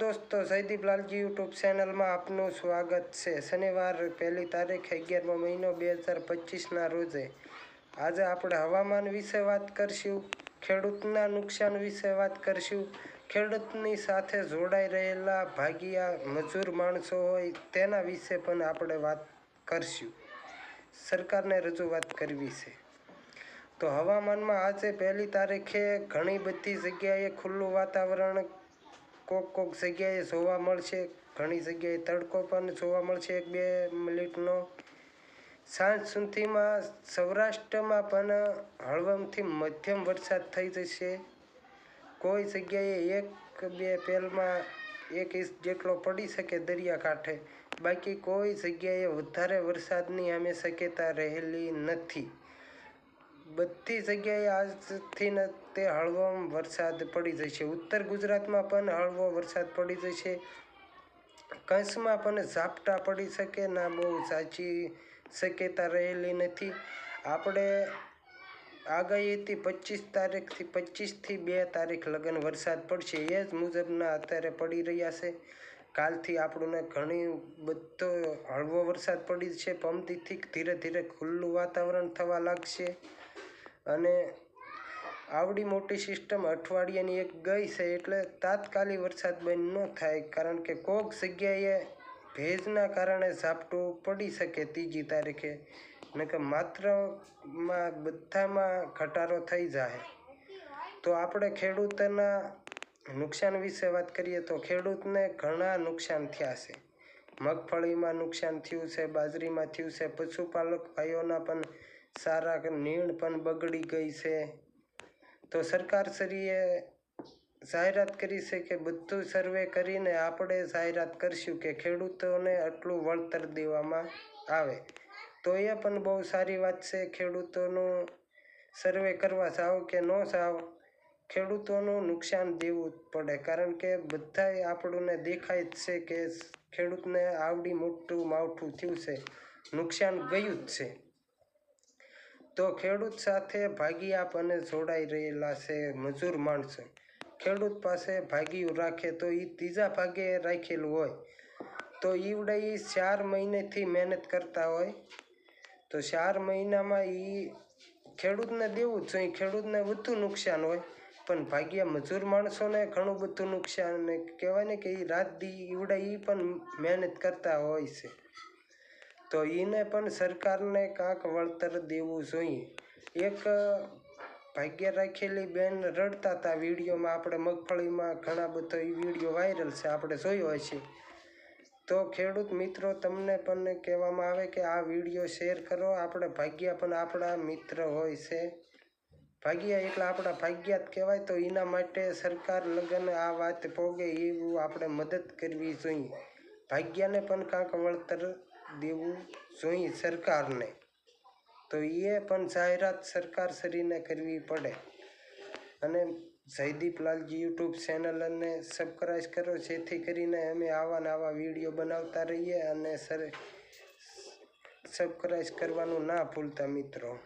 દોસ્તો, જયદીપ લાલજી યુટ્યુબ ચેનલમાં આપનું સ્વાગત છે. શનિવાર પહેલી તારીખ અગિયારમો મહિનો બે હજાર પચીસના રોજે. આજે આપણે હવામાન વિશે વાત કરશું, ખેડૂતના નુકસાન વિશે વાત કરશું. ખેડૂતની સાથે જોડાઈ રહેલા ભાગિયા મજૂર માણસો હોય તેના વિશે પણ આપણે વાત કરશું. સરકારને રજૂઆત કરવી છે. તો હવામાનમાં આજે પહેલી તારીખે ઘણી બધી જગ્યાએ ખુલ્લું વાતાવરણ કોક કોક જગ્યાએ જોવા મળશે, ઘણી જગ્યાએ તડકો પણ જોવા મળશે એક બે મિનિટનો. સાંજ સુધીમાં સૌરાષ્ટ્રમાં પણ હળવમથી મધ્યમ વરસાદ થઈ જશે. કોઈ જગ્યાએ એક બે પહેલમાં એક ઇંચ જેટલો પડી શકે દરિયાકાંઠે. બાકી કોઈ જગ્યાએ વધારે વરસાદની અમે શક્યતા રહેલી નથી. બધી જગ્યાએ આજથી ને તે હળવો વરસાદ પડી જશે ઉત્તર ગુજરાતમાં પણ હળવો વરસાદ પડી જશે કચ્છમાં પણ ઝાપટા પડી શકે ના બહુ સાચી શક્યતા રહેલી નથી. આપણે આગાહી હતી પચીસ તારીખથી પચીસથી બે તારીખ લગન વરસાદ પડશે એ જ મુજબના અત્યારે પડી રહ્યા છે. કાલથી આપણને ઘણી બધો હળવો વરસાદ પડી છે. પમતીથી ધીરે ધીરે ખુલ્લું વાતાવરણ થવા લાગશે. અને આવડી મોટી સિસ્ટમ અઠવાડિયાની એક ગઈ છે એટલે તાત્કાલિક વરસાદ બંધ ન થાય, કારણ કે કોક જગ્યાએ ભેજના કારણે ઝાપટું પડી શકે ત્રીજી તારીખે. ને કે માત્રમાં બધામાં ઘટાડો થઈ જાય તો આપણે ખેડૂતના નુકસાન વિશે વાત કરીએ તો ખેડૂતને ઘણા નુકસાન થયા છે. મગફળીમાં નુકસાન થયું છે, બાજરીમાં થયું છે, પશુપાલક ભાઈઓના પણ સારા નીણ પણ બગડી ગઈ છે. તો સરકારશ્રીએ જાહેરાત કરી છે કે બધું સર્વે કરીને આપણે જાહેરાત કરશું કે ખેડૂતોને આટલું વળતર દેવામાં આવે. તો એ પણ બહુ સારી વાત છે. ખેડૂતોનું સર્વે કરવા જાઓ કે ન જાઓ ખેડૂતોનું નુકસાન દેવું પડે. કારણ કે બધાય આપણને દેખાય જ છે કે ખેડૂતને આવડી મોટું માવઠું થયું છે. નુકસાન ગયું જ છે. તો ખેડૂત સાથે ભાગિયા પણ જોડાઈ રહેલા છે મજૂર માણસો. ખેડૂત પાસે ભાગીયું રાખે તો એ ત્રીજા ભાગે રાખેલું હોય. તો ઈવડે એ ચાર મહિનેથી મહેનત કરતા હોય. તો ચાર મહિનામાં એ ખેડૂતને દેવું જ જોઈએ. ખેડૂતને બધું નુકસાન હોય. પણ ભાગ્યા મજૂર માણસોને ઘણું બધું નુકસાન કહેવાય ને કે એ રાત દી ઈવડે એ પણ મહેનત કરતા હોય છે. તો એને પણ સરકારને કાંક વળતર દેવું જોઈએ. એક ભાગ્ય રાખેલી બેન રડતા હતા વિડીયોમાં. આપણે મગફળીમાં ઘણા બધો એ વીડિયો વાયરલ છે, આપણે જોયો હશે. તો ખેડૂત મિત્રો, તમને પણ કહેવામાં આવે કે આ વીડિયો શેર કરો. આપણે ભાગ્યા પણ આપણા મિત્ર હોય છે. ભાગ્યા એટલે આપણા ભાગ્યા જ કહેવાય. તો એના માટે સરકાર લગ્ન આ વાત પોગે એવું આપણે મદદ કરવી જોઈએ. ભાગ્યાને પણ કાંક વળતર દેવું જોઈએ સરકારને. તો એ પણ જાહેરાત સરકાર શ્રીને કરવી પડે. અને જયદીપ લાલજી યુટ્યુબ ચેનલને સબસ્ક્રાઈબ કરો, જેથી કરીને અમે આવા નવા વીડિયો બનાવતા રહીએ અને સર સબસ્ક્રાઈબ કરવાનું ના ભૂલતા મિત્રો.